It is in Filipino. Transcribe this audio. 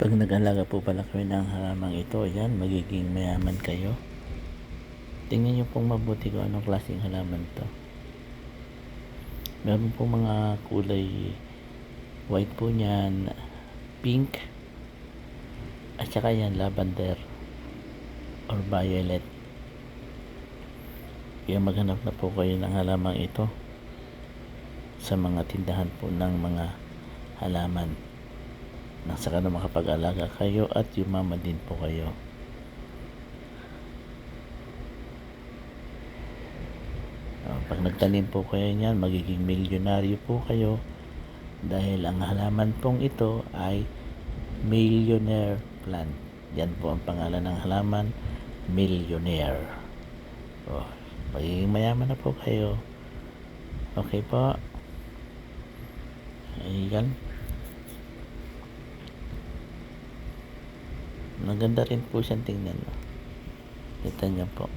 Pag nag-alaga po pala kayo ng halamang ito, yan, magiging mayaman kayo. Tingnan nyo pong mabuti kung anong klaseng halaman to. Meron po mga kulay white po niyan, pink, at saka yan, lavender or violet. Kaya maghanap na po kayo ng halamang ito sa mga tindahan po ng mga halaman nang saka na makapag-alaga kayo at yumama din po kayo. Ah, pag nagtanim po kayo niyan, magiging milyonaryo po kayo dahil ang halaman pong ito ay millionaire plant. Yan po ang pangalan ng halaman, millionaire. Oh, magiging mayaman na po kayo. Okay po. Ayan. Maganda rin po siyang tingnan. No? Kita niyo po.